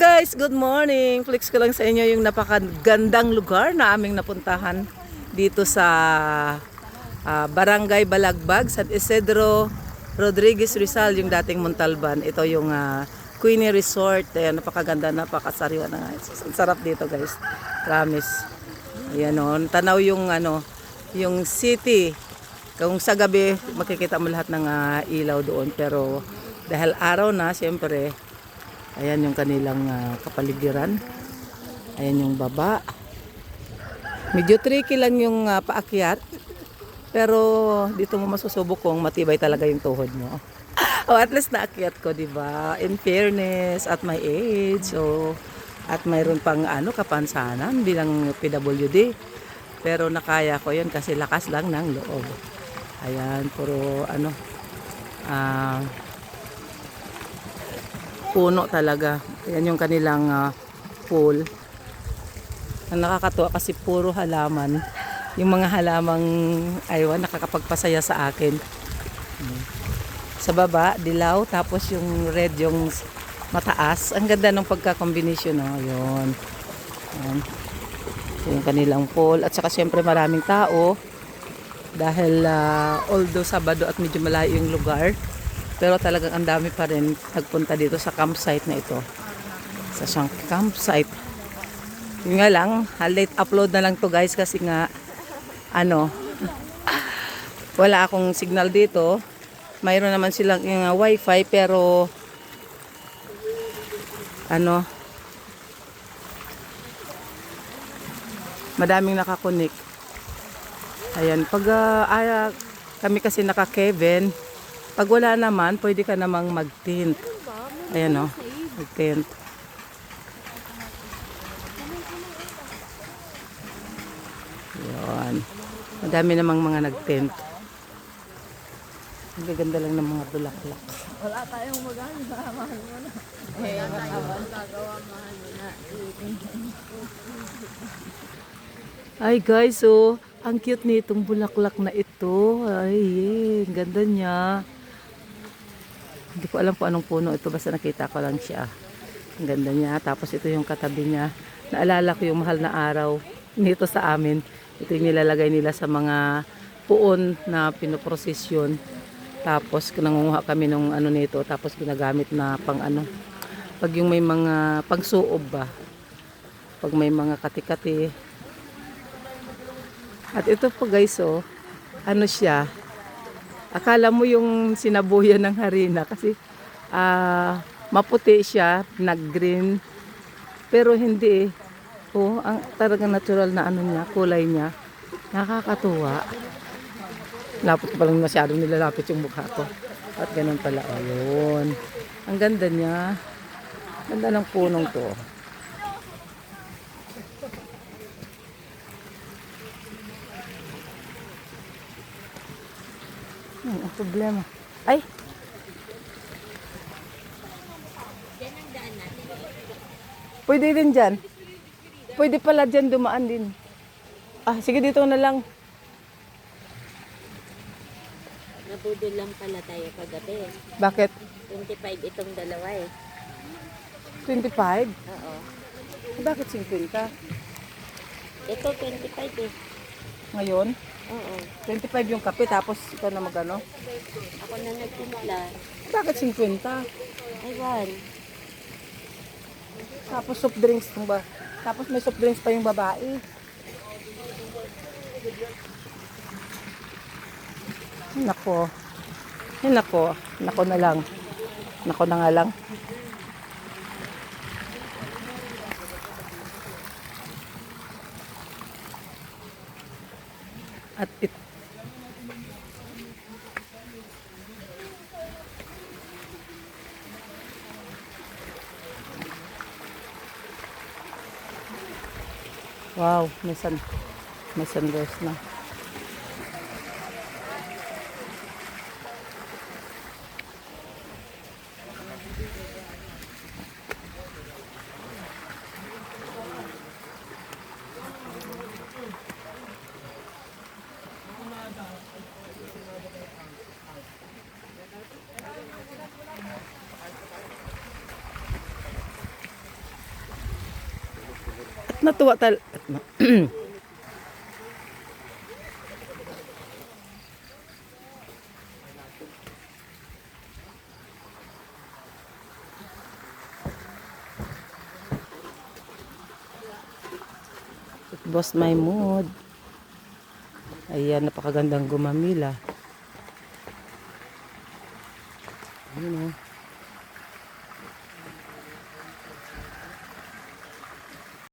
guys, good morning. Flex ko lang sa inyo yung napakagandang lugar na aming napuntahan dito sa ah, Barangay Balagbag, San Isidro Rodriguez Rizal, yung dating Montalban. Ito yung ah, Queenie Resort. Ayan, napakaganda, napakasariwa na nga. Ang sarap dito guys. Promise. Ayan o, tanaw yung ano, yung city. Kung sa gabi, makikita mo lahat ng ah, ilaw doon. Pero dahil araw na, siyempre, ayan yung kanilang ah, kapaligiran. Ayan yung baba. Medyo tricky lang yung ah, paakyat. Pero dito mo masusubok kung matibay talaga yung tuhod mo. oh, at least naakyat ko, di ba? In fairness, at my age, so, at mayroon pang ano, kapansanan bilang PWD. Pero nakaya ko yun kasi lakas lang ng loob. Ayan, puro ano, ah, puno talaga. Ayan yung kanilang ah, pool. Ang nakakatuwa kasi puro halaman. Yung mga halamang aywan nakakapagpasaya sa akin. Sa baba, dilaw, tapos yung red yung mataas. Ang ganda ng pagka-combination, no? Yun. Ayan. Ito yung kanilang pool. At saka syempre maraming tao. Dahil ah, although Sabado at medyo malayo yung lugar, pero talagang ang dami pa rin nagpunta dito sa campsite na ito. Sa siyang campsite. Yun nga lang, late upload na lang to guys kasi nga, ano, wala akong signal dito. Mayroon naman silang yung uh, wifi pero, ano, madaming nakakonik. Ayan, pag ah, ah, kami kasi naka-Kevin, pag wala naman, pwede ka namang mag-tint. Ayan o, mag-tint. Yun. Madami namang mga nag-tent. Ang gaganda lang ng mga bulaklak. Wala tayong maganda, mahal mo na. Eh, wala tayong gagawa, mahal mo na. Ay guys, so ang cute nitong bulaklak na ito. Ay, ang ganda niya. Hindi ko alam kung anong puno ito, basta nakita ko lang siya. Ang ganda niya. Tapos ito yung katabi niya. Naalala ko yung mahal na araw nito sa amin. Ito yung nilalagay nila sa mga puon na pinoprosesyon. Tapos nangunguha kami ng ano nito. Tapos ginagamit na pang ano. Pag yung may mga pangsuob ba. Pag may mga kati-kati, at ito po guys, oh, ano siya, akala mo yung sinabuyan ng harina kasi ah, maputi siya, nag-green, pero hindi eh. Oh, ang talagang natural na ano niya, kulay niya. Nakakatuwa. Lapot pa lang masyado nilalapit yung mukha ko. At ganun pala, oh, yun. Ang ganda niya. Ganda ng punong to. Hmm, ang problema. Ay! Pwede rin dyan. Pwede pala dyan dumaan din. Ah, sige dito na lang. Nabudol lang pala tayo kagabi. Bakit? 25 itong dalawa eh. 25? Oo. Bakit 50? Ito 25 eh. Ngayon? Oo. 25 yung kape tapos ikaw na magano? Ako na nagtimpla. Bakit 50? Aywan. Tapos soft drinks ba? Tapos may soft drinks pa yung babae. Nako. Nako. Nako na lang. Nako na nga lang. At it, wow, may sun, may sunburst na. Natuwa tal... Boss my mood. Ayan, napakagandang gumamila. Ayun oh.